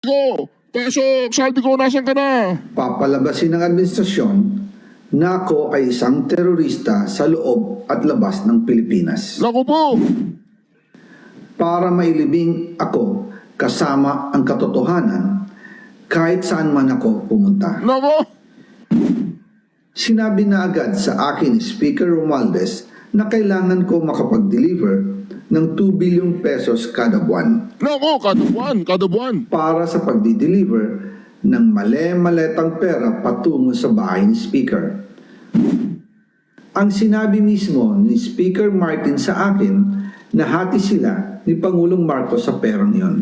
Ko, pasok, saldi ko, nasan ka na? Papalabasin ng administrasyon na ako ay isang terorista sa loob at labas ng Pilipinas. Naku po, Para mailibing ako kasama ang katotohanan kahit saan man ako pumunta. naku, Sinabi na agad sa akin ni Speaker Romualdez na kailangan ko makapag-deliver ng 2 billion pesos kada buwan naku, kada buwan, kada buwan. para sa pagdi-deliver ng mali-maletang pera patungo sa bahay ni Speaker. Ang sinabi mismo ni Speaker Martin sa akin na hati sila ni Pangulong Marcos sa perang yon.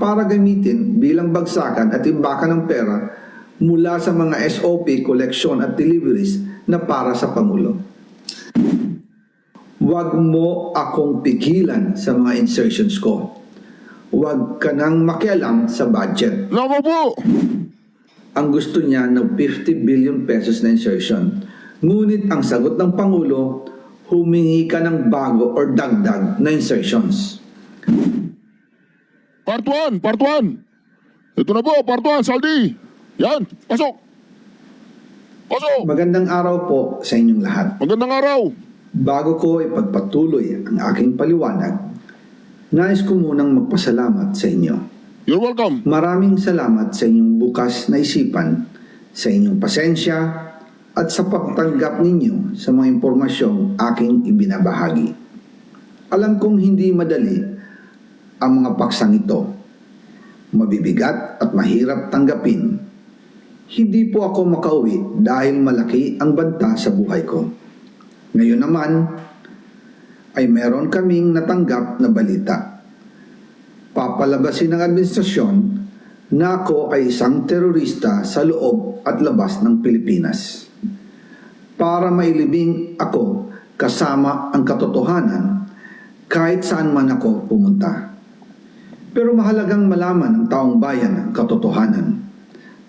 Para gamitin bilang bagsakan at imbakan ng pera mula sa mga SOP, collection at deliveries na para sa Pangulo. Huwag mo akong pigilan sa mga insertions ko. Huwag ka nang makialam sa budget. Naku po, Ang gusto niya ng 50 billion pesos na insertion. Ngunit ang sagot ng Pangulo, humingi ka ng bago or dagdag na insertions. part 1, part 1. Ito na po, part 1, saldi. Yan, pasok. Pasok. Magandang araw po sa inyong lahat. Magandang araw. Bago ko ipagpatuloy ang aking paliwanag, nais ko munang magpasalamat sa inyo. You're welcome. Maraming salamat sa inyong bukas na isipan, sa inyong pasensya, at sa pagtanggap ninyo sa mga impormasyong aking ibinabahagi. Alam kong hindi madali ang mga paksang ito. Mabibigat at mahirap tanggapin. Hindi po ako makauwi dahil malaki ang banta sa buhay ko. Ngayon naman, ay meron kaming natanggap na balita papalabasin ng administrasyon na ako ay isang terorista sa loob at labas ng Pilipinas. Para mailibing ako kasama ang katotohanan kahit saan man ako pumunta. Pero mahalagang malaman ng taong bayan ang katotohanan.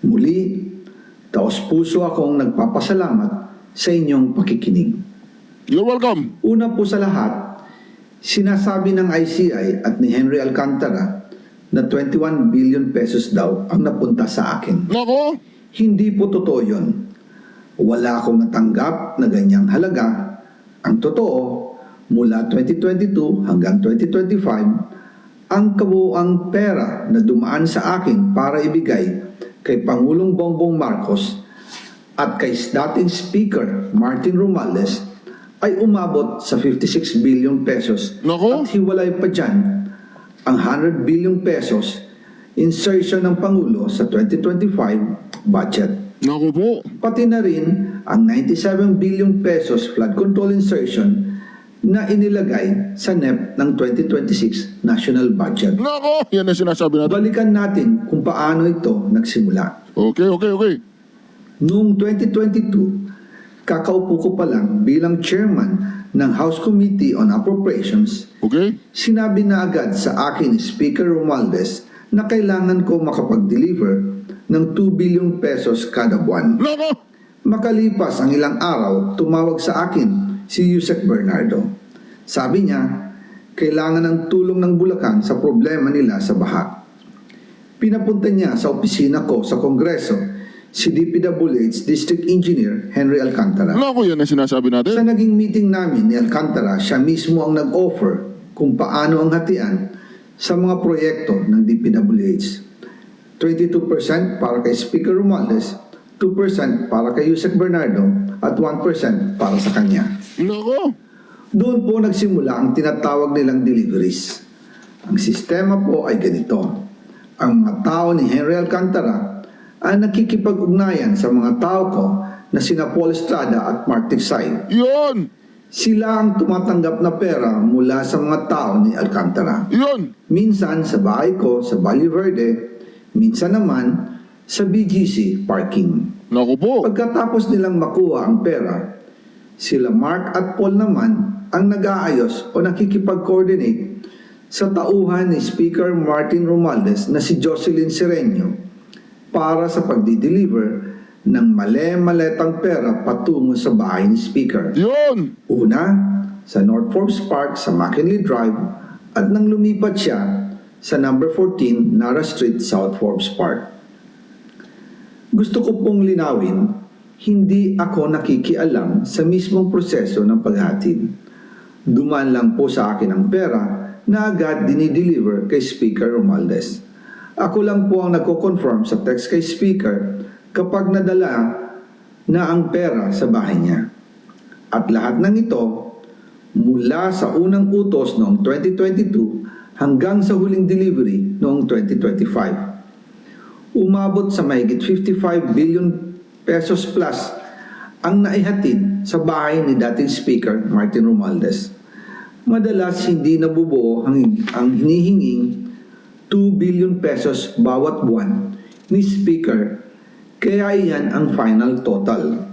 Muli, taos puso akong nagpapasalamat sa inyong pakikinig. You're welcome. Una po sa lahat, sinasabi ng ICI at ni Henry Alcantara na 21 billion pesos daw ang napunta sa akin. Naku, Hindi po totoo yun. Wala akong natanggap na ganyang halaga. Ang totoo, mula 2022 hanggang 2025, ang kabuuang pera na dumaan sa akin para ibigay kay Pangulong Bongbong Marcos at kay dating Speaker Martin Romualdez ay umabot sa 56 billion pesos Nako. at hiwalay pa dyan ang 100 billion pesos insertion ng Pangulo sa 2025 budget. naku po. Pati na rin ang 97 billion pesos flood control insertion na inilagay sa NEP ng 2026 national budget. Naku, yan ang sinasabi natin. Balikan natin kung paano ito nagsimula. Okay, okay, okay. Noong 2022, kakaupo ko pa lang bilang chairman ng House Committee on Appropriations, Okay? sinabi na agad sa akin ni Speaker Romualdez na kailangan ko makapag-deliver ng 2 billion pesos kada buwan. Naku, Makalipas ang ilang araw, tumawag sa akin si Yusek Bernardo. Sabi niya, kailangan ng tulong ng Bulacan sa problema nila sa baha. Pinapunta niya sa opisina ko sa Kongreso si DPWH District Engineer Henry Alcantara. naku, yan ang sinasabi Sa natin. naging meeting namin ni Alcantara, siya mismo ang nag-offer kung paano ang hatian sa mga proyekto ng DPWH. 22% para kay Speaker Romualdez, 2% para kay Yusek Bernardo, at 1% para sa kanya. Naku, Doon po nagsimula ang tinatawag nilang deliveries. Ang sistema po ay ganito. Ang mga tao ni Henry Alcantara ay nakikipag-ugnayan sa mga tao ko na sina Paul Estrada at Mark Tiksay yun, sila ang tumatanggap na pera mula sa mga tao ni Alcantara. yun. Minsan sa bahay ko sa Valle Verde, minsan naman sa BGC parking. Naku po. Pagkatapos nilang makuha ang pera, sila Mark at Paul naman ang nag-aayos o nakikipag-coordinate sa tauhan ni Speaker Martin Romualdez na si Jocelyn Sereño para sa pagdi-deliver ng mali-maletang pera patungo sa bahay ni Speaker. Yun, Una, sa North Forbes Park sa McKinley Drive at nang lumipat siya sa number 14 Nara Street, South Forbes Park. Gusto ko pong linawin, hindi ako nakikialam sa mismong proseso ng paghatid. Dumaan lang po sa akin ang pera na agad dinideliver kay Speaker Romualdez. Ako lang po ang nagko-confirm sa text kay Speaker kapag nadala na ang pera sa bahay niya. At lahat ng ito, mula sa unang utos noong 2022 hanggang sa huling delivery noong 2025. Umabot sa mahigit 55 billion pesos plus ang naihatid sa bahay ni dating Speaker Martin Romualdez. Madalas hindi nabubuo ang, ang hinihinging 2 billion pesos bawat buwan ni Speaker kaya iyan ang final total.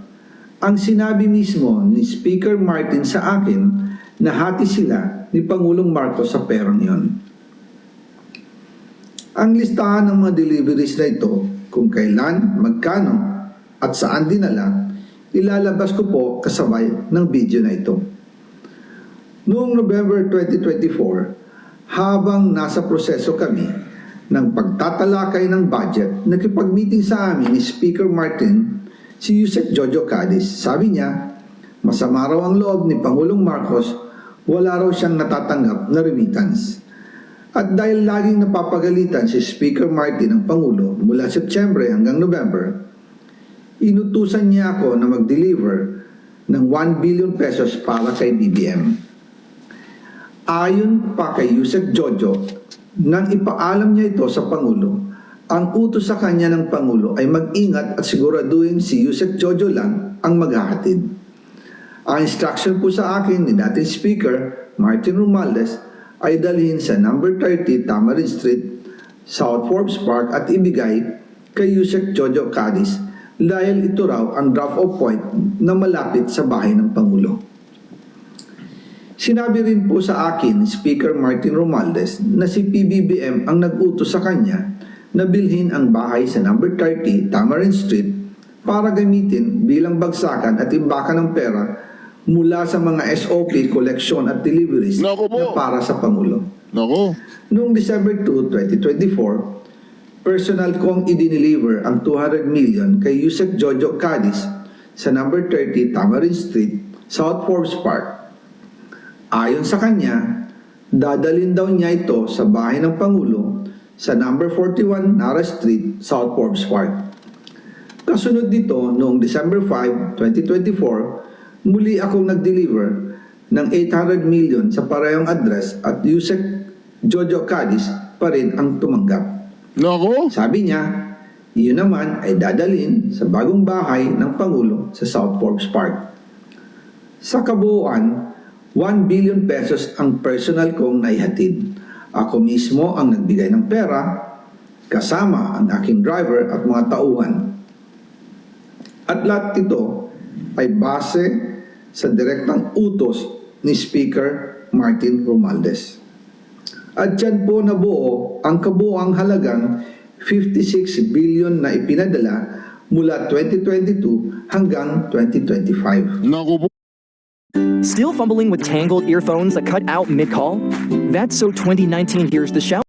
Ang sinabi mismo ni Speaker Martin sa akin na hati sila ni Pangulong Marcos sa perang iyon. Ang listahan ng mga deliveries na ito, kung kailan, magkano, at saan dinala, ilalabas ko po kasabay ng video na ito. Noong November 2024, habang nasa proseso kami ng pagtatalakay ng budget, nakipag-meeting sa amin ni Speaker Martin si Yusek Jojo Cadiz. Sabi niya, masama raw ang loob ni Pangulong Marcos, wala raw siyang natatanggap na remittance. At dahil laging napapagalitan si Speaker Martin ng Pangulo mula September hanggang November, inutusan niya ako na mag-deliver ng 1 billion pesos para kay BBM. Ayon pa kay Yusek Jojo, nang ipaalam niya ito sa Pangulo, ang utos sa kanya ng Pangulo ay mag-ingat at siguraduhin si Yusek Jojo lang ang maghahatid. Ang instruction po sa akin ni dating Speaker Martin Romualdez ay dalhin sa number 30 Tamarin Street, South Forbes Park at ibigay kay Yusek Jojo Cadiz dahil ito raw ang drop off point na malapit sa bahay ng Pangulo. Sinabi rin po sa akin ni Speaker Martin Romualdez na si PBBM ang nag-utos sa kanya na bilhin ang bahay sa number 30 Tamarin Street para gamitin bilang bagsakan at imbakan ng pera mula sa mga SOP, collection at deliveries Naku po. na para sa Pangulo. Nako. Noong December 2, 2024, personal kong idiniliver ang 200 million kay Yusek Jojo Cadiz sa number 30 Tamarin Street, South Forbes Park. Ayon sa kanya, dadalin daw niya ito sa bahay ng Pangulo sa number 41 Nara Street, South Forbes Park. Kasunod dito, noong December 5, 2024, muli akong nag-deliver ng 800 million sa parehong address at Yusek Jojo Cadiz pa rin ang tumanggap. Nako. Sabi niya, iyon naman ay dadalin sa bagong bahay ng Pangulo sa South Forbes Park. Sa kabuuan, 1 billion pesos ang personal kong naihatid. Ako mismo ang nagbigay ng pera, kasama ang aking driver at mga tauhan. At lahat ito ay base sa direktang utos ni Speaker Martin Romualdez. At dyan po nabuo ang kabuang halagang 56 billion na ipinadala mula 2022 hanggang 2025. Nako po. Still fumbling with tangled earphones that cut out mid call? That's so 2019 Here's the Shout